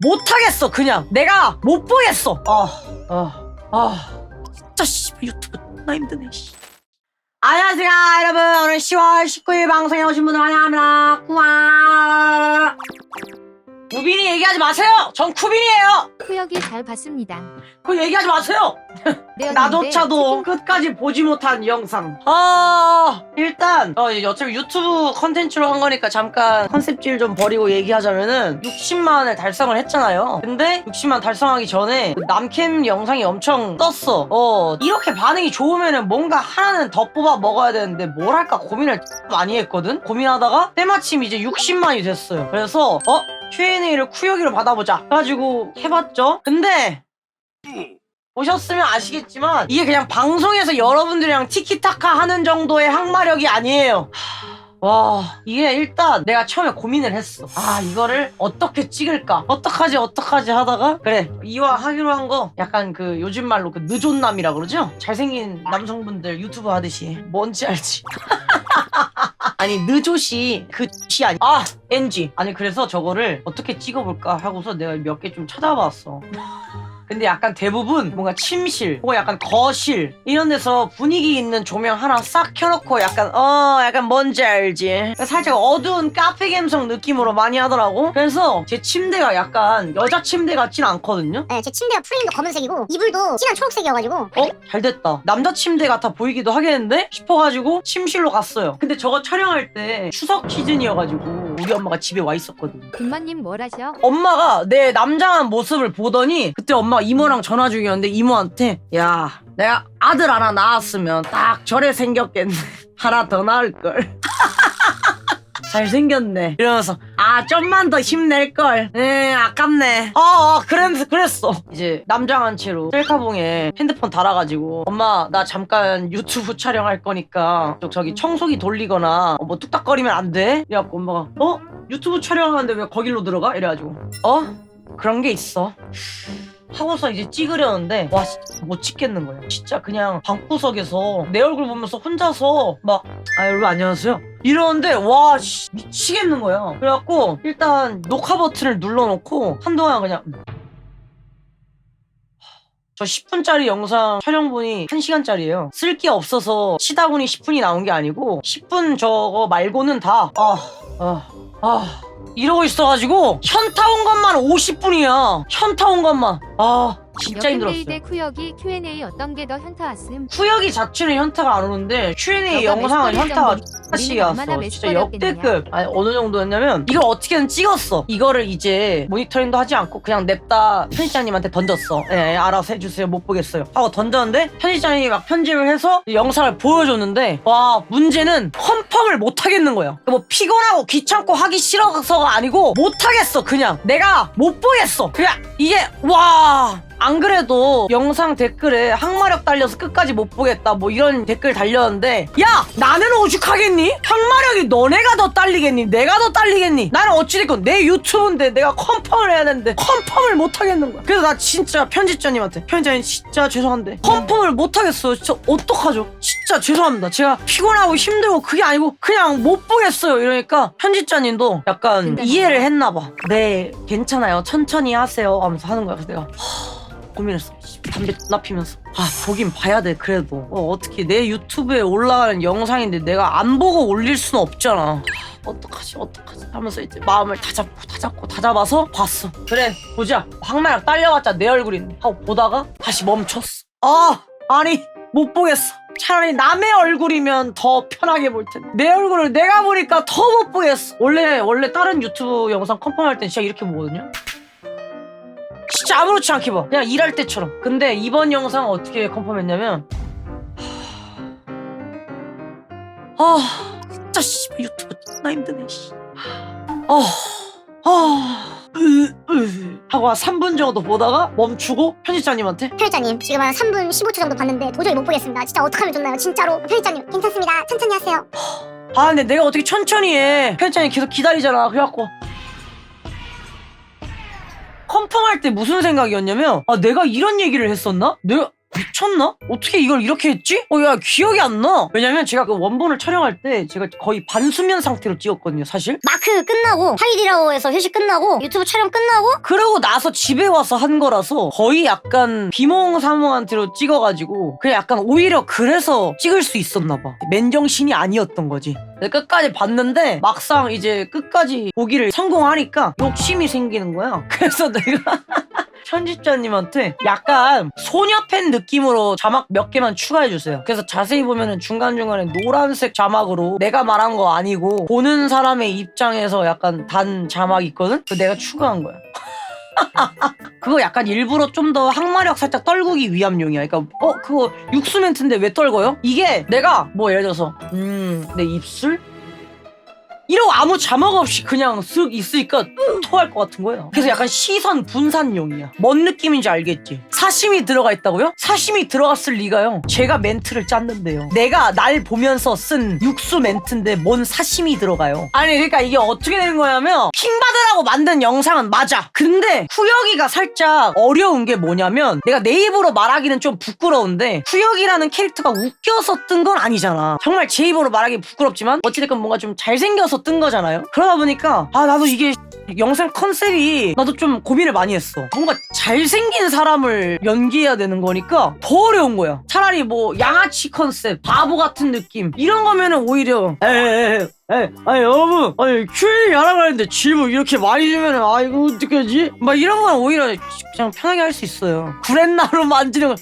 못하겠어 그냥. 내가 못 보겠어. 아아아. 진짜 씨 유튜브 나 힘드네 씨. 안녕하세요 여러분. 오늘 10월 19일 방송에 오신 분들 환영합니다. 구아. 구빈이 얘기하지 마세요. 전 쿠빈이에요. 후역이 잘 봤습니다. 그 얘기하지 마세요 네, 나조차도 끝까지 보지 못한 영상. 아, 일단, 어, 어차피 유튜브 컨텐츠로 한 거니까 잠깐 컨셉질 좀 버리고 얘기하자면은 60만을 달성을 했잖아요. 근데 60만 달성하기 전에 그 남캠 영상이 엄청 떴어. 어, 이렇게 반응이 좋으면은 뭔가 하나는 더 뽑아 먹어야 되는데 뭘 할까 고민을 많이 했거든? 고민하다가 때마침 이제 60만이 됐어요. 그래서, 어? Q&A를 쿠여기로 받아보자. 해가지고 해봤죠? 근데, 보셨으면 아시겠지만 이게 그냥 방송에서 여러분들이랑 티키타카 하는 정도의 항마력이 아니에요. 와 이게 일단 내가 처음에 고민을 했어. 아 이거를 어떻게 찍을까? 어떡하지 어떡하지 하다가 그래 이와 하기로 한 거 약간 그 요즘 말로 그 느존남이라 그러죠? 잘생긴 남성분들 유튜브 하듯이 뭔지 알지? 아니 느조시 그시 아니 아 NG 아니 그래서 저거를 어떻게 찍어볼까 하고서 내가 몇 개 좀 찾아봤어. 근데 약간 대부분 뭔가 침실 혹은 약간 거실 이런 데서 분위기 있는 조명 하나 싹 켜놓고 약간 어 약간 뭔지 알지? 살짝 어두운 카페 감성 느낌으로 많이 하더라고. 그래서 제 침대가 약간 여자 침대 같진 않거든요? 네, 제 침대가 프레임도 검은색이고 이불도 진한 초록색이어가지고. 어? 잘 됐다. 남자 침대 같아 보이기도 하겠는데? 싶어가지고 침실로 갔어요. 근데 저거 촬영할 때 추석 시즌이어가지고 우리 엄마가 집에 와 있었거든 금마님 뭘 하셔? 엄마가 내 남장한 모습을 보더니 그때 엄마가 이모랑 전화 중이었는데 이모한테 야 내가 아들 하나 낳았으면 딱 저래 생겼겠네. 하나 더 낳을 걸 잘생겼네 이러면서 아 좀만 더 힘낼걸 에 아깝네 어어 그랬, 그랬어 이제 남장한 채로 셀카봉에 핸드폰 달아가지고 엄마 나 잠깐 유튜브 촬영할 거니까 저- 저기 청소기 돌리거나 뭐 뚝딱거리면 안 돼? 이래갖고 엄마가 어? 유튜브 촬영하는데 왜 거길로 들어가? 이래가지고 어? 그런 게 있어 하고서 이제 찍으려는데 와 진짜 못 찍겠는 거예요. 진짜 그냥 방구석에서 내 얼굴 보면서 혼자서 막 아 여러분 안녕하세요. 이러는데 와 씨, 미치겠는 거야. 그래갖고 일단 녹화 버튼을 눌러놓고 한동안 그냥 음. 저 10분짜리 영상 촬영분이 1시간짜리예요. 쓸 게 없어서 치다 보니 10분이 나온 게 아니고 10분 저거 말고는 다 아, 아, 아 이러고 있어가지고 현타 온 것만 50분이야. 현타 온 것만. 아 진짜 힘들었어요. 대 후역이 Q&A 어떤 게 더 현타 왔음? 후역이 자체는 현타가 안 오는데 Q&A 너가 영상은 현타가 정도. 하나씩 우리는 얼마나 왔어 진짜. 역대급. 아니 어느 정도였냐면 이걸 어떻게든 찍었어. 이거를 이제 모니터링도 하지 않고 그냥 냅다 편집자님한테 던졌어. 예 알아서 해주세요. 못 보겠어요. 하고 던졌는데 편집자님이 막 편집을 해서 영상을 보여줬는데 와 문제는 컴펌을 못 하겠는 거야 뭐 피곤하고 귀찮고 하기 싫어서가 아니고 못 하겠어 그냥. 내가 못 보겠어. 그냥 이게 와안 그래도 영상 댓글에 항마력 달려서 끝까지 못 보겠다 뭐 이런 댓글 달렸는데 야! 나는 오죽하겠니? 항마력이 너네가 더 딸리겠니? 내가 더 딸리겠니? 나는 어찌됐건 내 유튜브인데 내가 컨펌을 해야 되는데 컨펌을 못 하겠는 거야. 그래서 나 진짜 편집자님한테 편집자님 진짜 죄송한데 컨펌을 못 하겠어요 진짜 어떡하죠? 진짜 죄송합니다. 제가 피곤하고 힘들고 그게 아니고 그냥 못 보겠어요. 이러니까 편집자님도 약간 이해를 했나 봐네 괜찮아요. 천천히 하세요 하면서 하는 거야. 그래서 내가 고민했어. 씨, 담배 나 피면서. 아, 보긴 봐야 돼, 그래도. 어, 어떻게 내 유튜브에 올라가는 영상인데 내가 안 보고 올릴 수는 없잖아. 아, 어떡하지, 어떡하지 하면서 이제 마음을 다 잡고, 다 잡고, 다 잡아서 봤어. 그래, 보자. 황마약 딸려왔자 내 얼굴인데. 하고 보다가 다시 멈췄어. 아, 아니, 못 보겠어. 차라리 남의 얼굴이면 더 편하게 볼 텐데 내 얼굴을 내가 보니까 더 못 보겠어 원래 원래 다른 유튜브 영상 컨펌할 땐 진짜 이렇게 보거든요 진짜 아무렇지 않게 봐. 그냥 일할 때처럼. 근데 이번 영상 어떻게 컨펌했냐면 아 진짜 씨 유튜브 나 힘드네 씨. 아, 아, 으, 으. 하고 한 3분 정도 보다가 멈추고 편집자님한테 편집자님 지금 한 3분 15초 정도 봤는데 도저히 못 보겠습니다 진짜 어떡하면 좋나요 진짜로 편집자님 괜찮습니다 천천히 하세요 아 근데 내가 어떻게 천천히 해 편집자님 계속 기다리잖아 그래갖고 컨펌할 때 무슨 생각이었냐면 아 내가 이런 얘기를 했었나? 내가 미쳤나? 어떻게 이걸 이렇게 했지? 어, 야, 기억이 안 나. 왜냐면 제가 그 원본을 촬영할 때 제가 거의 반수면 상태로 찍었거든요, 사실. 마크 끝나고 하이디라오에서 회식 끝나고 유튜브 촬영 끝나고 그러고 나서 집에 와서 한 거라서 거의 약간 비몽사몽한테로 찍어가지고 그냥 약간 오히려 그래서 찍을 수 있었나 봐. 맨정신이 아니었던 거지. 끝까지 봤는데 막상 이제 끝까지 보기를 성공하니까 욕심이 생기는 거야. 그래서 내가 편집자님한테 약간 소녀팬 느낌으로 자막 몇 개만 추가해 주세요. 그래서 자세히 보면은 중간중간에 노란색 자막으로 내가 말한 거 아니고 보는 사람의 입장에서 약간 단 자막 있거든? 그 내가 추가한 거야. 그거 약간 일부러 좀 더 항마력 살짝 떨구기 위함용이야. 그러니까 어 그거 육수 멘트인데 왜 떨궈요? 이게 내가 뭐 예를 들어서 음 내 입술 이러고 아무 자막 없이 그냥 쓱 있으니까 토할 것 같은 거예요. 그래서 약간 시선 분산용이야. 뭔 느낌인지 알겠지? 사심이 들어가 있다고요? 사심이 들어갔을 리가요. 제가 멘트를 짰는데요. 내가 날 보면서 쓴 육수 멘트인데 뭔 사심이 들어가요. 아니 그러니까 이게 어떻게 되는 거냐면 킹받으라고 만든 영상은 맞아. 근데 후여기가 살짝 어려운 게 뭐냐면 내가 내 입으로 말하기는 좀 부끄러운데 후여기라는 캐릭터가 웃겨서 뜬 건 아니잖아. 정말 제 입으로 말하기 부끄럽지만 어찌됐건 뭔가 좀 잘생겨서 뜬 거잖아요. 그러다 보니까 아 나도 이게 영상 컨셉이 나도 좀 고민을 많이 했어. 뭔가 잘생긴 사람을 연기해야 되는 거니까 더 어려운 거야. 차라리 뭐 양아치 컨셉, 바보 같은 느낌 이런 거면은 오히려 에에에 에, 아니 여러분, 아니 하라고 했는데 질문 이렇게 많이 주면은 아 이거 어떡하지? 막 이런 건 오히려 그냥 편하게 할 수 있어요. 구렛나루 만지는 거.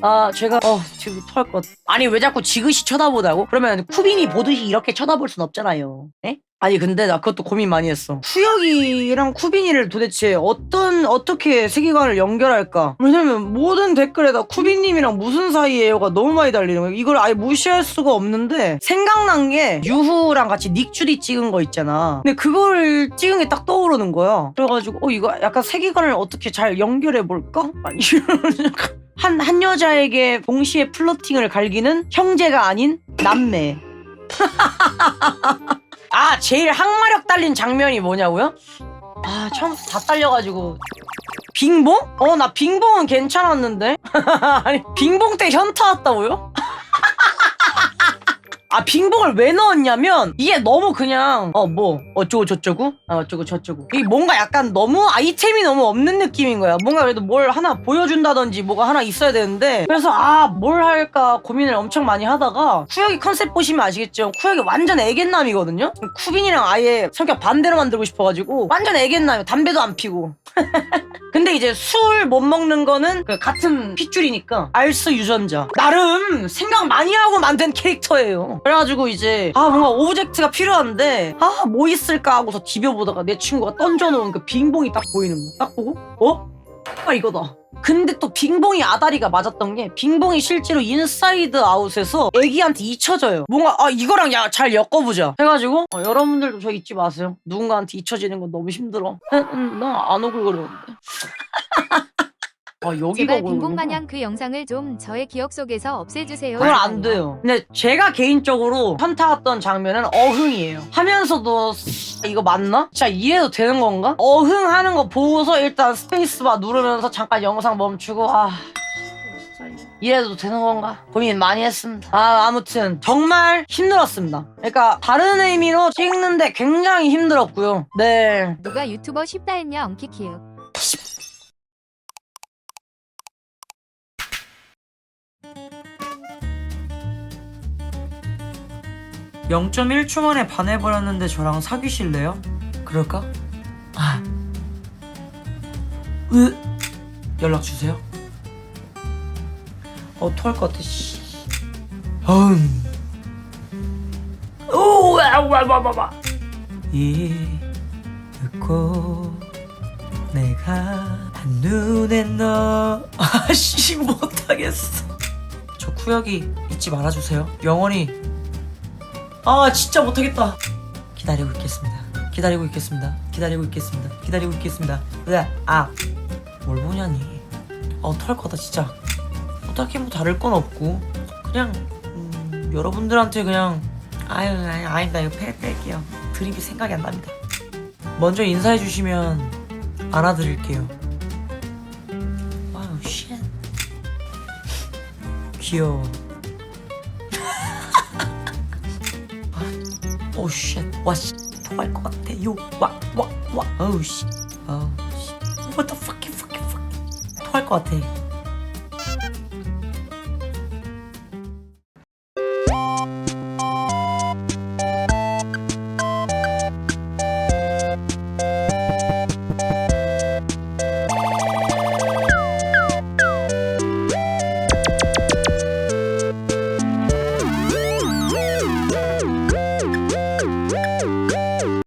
아 제가 어 지금 토할 것 같- 아니 왜 자꾸 지그시 쳐다보다고? 그러면 쿠빈이 보듯이 이렇게 쳐다볼 순 없잖아요 에? 아니 근데 나 그것도 고민 많이 했어 후혁이랑 쿠빈이를 도대체 어떤 어떻게 세계관을 연결할까 왜냐면 모든 댓글에다 쿠빈님이랑 무슨 사이예요가 너무 많이 달리는 거야 이걸 아예 무시할 수가 없는데 생각난 게 유후랑 같이 닉주리 찍은 거 있잖아 근데 그걸 찍은 게 딱 떠오르는 거야 그래가지고 어 이거 약간 세계관을 어떻게 잘 연결해 볼까? 아니 한, 한 여자에게 동시에 플러팅을 갈기는 형제가 아닌 남매. 아, 제일 항마력 딸린 장면이 뭐냐고요? 아, 처음부터 다 딸려가지고. 빙봉? 어, 나 빙봉은 괜찮았는데? 아니, 빙봉 때 현타 왔다고요? 아 빙봉을 왜 넣었냐면 이게 너무 그냥 어 뭐 어쩌고 저쩌고? 아, 어쩌고 저쩌고. 이게 뭔가 약간 너무 아이템이 너무 없는 느낌인 거야. 뭔가 그래도 뭘 하나 보여준다든지 뭐가 하나 있어야 되는데 그래서 아 뭘 할까 고민을 엄청 많이 하다가 쿠혁이 컨셉 보시면 아시겠죠? 쿠혁이 완전 애견남이거든요? 쿠빈이랑 아예 성격 반대로 만들고 싶어가지고 완전 애견남이에요. 담배도 안 피고. 근데 이제 술 못 먹는 거는 그 같은 핏줄이니까 알스 유전자. 나름 생각 많이 하고 만든 캐릭터예요 그래가지고 이제 아 뭔가 오브젝트가 필요한데 아 뭐 있을까 하고서 디벼보다가 내 친구가 던져놓은 그 빙봉이 딱 보이는 거딱 보고 어? 아 이거다. 근데 또 빙봉이 아다리가 맞았던 게 빙봉이 실제로 인사이드 아웃에서 애기한테 잊혀져요. 뭔가 아 이거랑 야 잘 엮어보자. 해가지고 어, 여러분들도 저 잊지 마세요. 누군가한테 잊혀지는 건 너무 힘들어. 나안 오글거리는데 아 여기가 제발 오글거리구나. 빙봉 마냥 그 영상을 좀 저의 기억 속에서 없애주세요. 그건 안 돼요. 근데 제가 개인적으로 현타 왔던 장면은 어흥이에요. 하면서도 이거 맞나? 진짜 이해도 되는 건가? 어흥 하는 거 보고서 일단 스페이스바 누르면서 잠깐 영상 멈추고 아 진짜 이해도 되는 건가? 고민 많이 했습니다. 아 아무튼 정말 힘들었습니다. 그러니까 다른 의미로 찍는데 굉장히 힘들었고요. 네. 누가 유튜버 쉽다 했냐 엉키키읔. 0.1초 만에 반해버렸는데 저랑 사귀실래요? 그럴까? 아. 으. 연락 주세요. 어, 토할 것 같아, 씨. 음. 오, 와, 와, 와, 와, 와. 잊고 내가 한눈에 너 아씨 못하겠어 저 구역이 잊지 말아주세요 영원히 아 진짜 못하겠다. 기다리고 있겠습니다. 기다리고 있겠습니다. 기다리고 있겠습니다. 기다리고 있겠습니다. 아뭘 보냐니. 어털 거다 진짜. 뭐 딱히 뭐 다를 건 없고. 그냥 음, 여러분들한테 그냥 아유 아유 아니다. 이거 빼, 뺄게요. 드립이 생각이 안 납니다. 먼저 인사해 주시면 알아드릴게요. 와우 쉣. 귀여워. 오 쉣. 와 씨. 토할 것 같아. 요. 와. 와. 와. 어우 씨. 어우 씨. What the fuck fuck. 토할 것 같아.